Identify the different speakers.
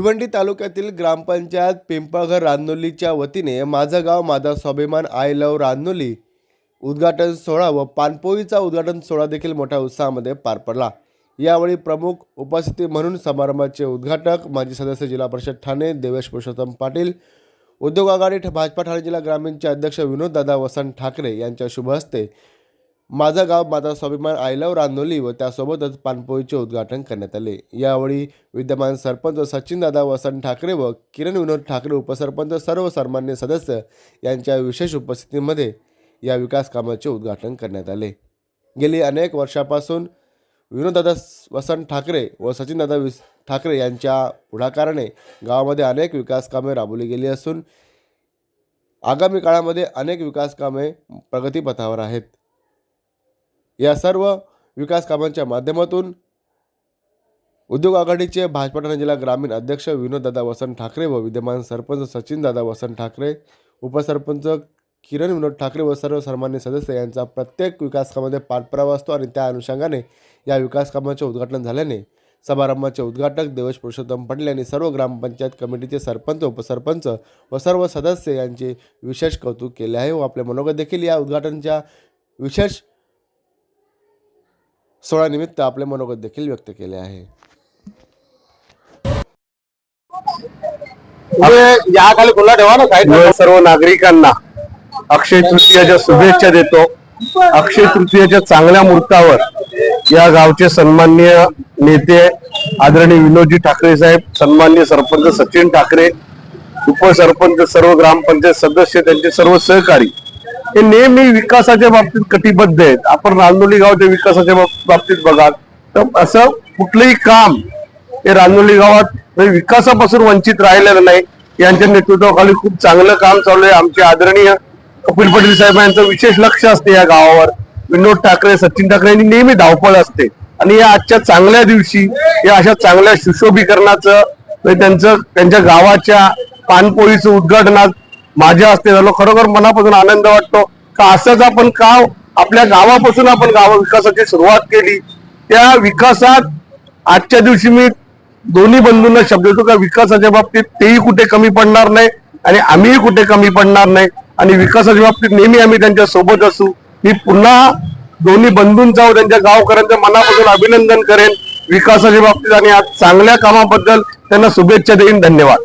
Speaker 1: भिवंडी तालुक्यातील ग्रामपंचायत पिंपळघर रानोलीच्या वतीने माझं गाव माझा स्वाभिमान आय लव रांदोली उद्घाटन सोहळा व पानपोईचा उद्घाटन सोहळा देखील मोठ्या उत्साहामध्ये पार पडला. यावेळी प्रमुख उपस्थिती म्हणून समारंभाचे उद्घाटक माजी सदस्य जिल्हा परिषद ठाणे देवेश पुरुषोत्तम पाटील उद्योग आघाडी भाजपा ठाणे जिल्हा ग्रामीणचे अध्यक्ष विनोददादा वसंत ठाकरे यांच्या शुभ हस्ते माझा गाव माझा स्वाभिमान आय रांधोली व त्यासोबतच पानपोईचे उद्घाटन करण्यात आले. यावेळी विद्यमान सरपंच सचिनदादा वसंत ठाकरे व किरण विनोद ठाकरे उपसरपंच सर्व सन्मान्य सदस्य यांच्या विशेष उपस्थितीमध्ये या विकास कामाचे उद्घाटन करण्यात आले. गेली अनेक वर्षापासून विनोददादा वसन वसंत ठाकरे व सचिनदादा विस ठाकरे यांच्या पुढाकाराने गावामध्ये अनेक विकास कामे राबवली गेली असून आगामी काळामध्ये अनेक विकास कामे प्रगतीपथावर आहेत. या सर्व विकास कामांच्या माध्यमातून उद्योग आघाडीचे भाजपा ठाणे जिल्हा ग्रामीण अध्यक्ष विनोददादा वसंत ठाकरे व विद्यमान सरपंच सचिनदादा वसंत ठाकरे उपसरपंच किरण विनोद ठाकरे व सर्व सन्मान्य सदस्य यांचा प्रत्येक विकासकामध्ये पाठपुरावा असतो आणि त्या अनुषंगाने या विकासकामाचे उद्घाटन झाल्याने समारंभाचे उद्घाटक देवेश पुरुषोत्तम पाटील यांनी सर्व ग्रामपंचायत कमिटीचे सरपंच उपसरपंच व सर्व सदस्य यांचे विशेष कौतुक केले आहे. व आपले मनोगत देखील या उद्घाटनच्या विशेष सोहळ्यानिमित्त आपले मनोगत देखील व्यक्त केले आहे.
Speaker 2: या खाली खुला ठेवा ना काय
Speaker 3: सर्व नागरिकांना अक्षय तृतीयाच्या शुभेच्छा देतो. अक्षय तृतीयाच्या चांगल्या मुहूर्तावर या गावचे सन्मान्य नेते आदरणीय विनोदजी ठाकरे साहेब सन्मान्य सरपंच सचिन ठाकरे उपसरपंच सर्व ग्रामपंचायत सदस्य त्यांचे सर्व सहकारी हे नेहमी विकासाच्या बाबतीत कटिबद्ध आहेत. आपण रांजोली गावच्या विकासाच्या बाबतीत बघा तर असं कुठलंही काम हे रांजोली गावात म्हणजे विकासापासून वंचित राहिलेलं नाही. यांच्या नेतृत्वाखाली खूप चांगलं काम चालू आहे. आमचे आदरणीय कपिल पटेल साहेब यांचं विशेष लक्ष असते या गावावर. विनोद ठाकरे सचिन ठाकरे यांनी नेहमी धावपळ असते. आणि या आजच्या चांगल्या दिवशी या अशा चांगल्या सुशोभीकरणाचं म्हणजे त्यांचं त्यांच्या गावाच्या पानपोळीचं उद्घाटन आज माझ्या हस्ते झालो. खरोखर मनापासून आनंद वाटतो. का असंच आपण का आपल्या गावापासून आपण गाव विकासाची सुरुवात केली. त्या विकासात आजच्या दिवशी मी दोन्ही बंधूंना शब्द देतो का विकासाच्या बाबतीत तेही कुठे कमी पडणार नाही आणि आम्हीही कुठे कमी पडणार नाही. आणि विकासाच्या बाबतीत नेहमी आम्ही त्यांच्यासोबत असू. मी पुन्हा दोन्ही बंधूंचा व त्यांच्या गावकऱ्यांचं मनापासून अभिनंदन करेन. विकासाच्या बाबतीत आणि आज चांगल्या कामाबद्दल त्यांना शुभेच्छा देईन. धन्यवाद.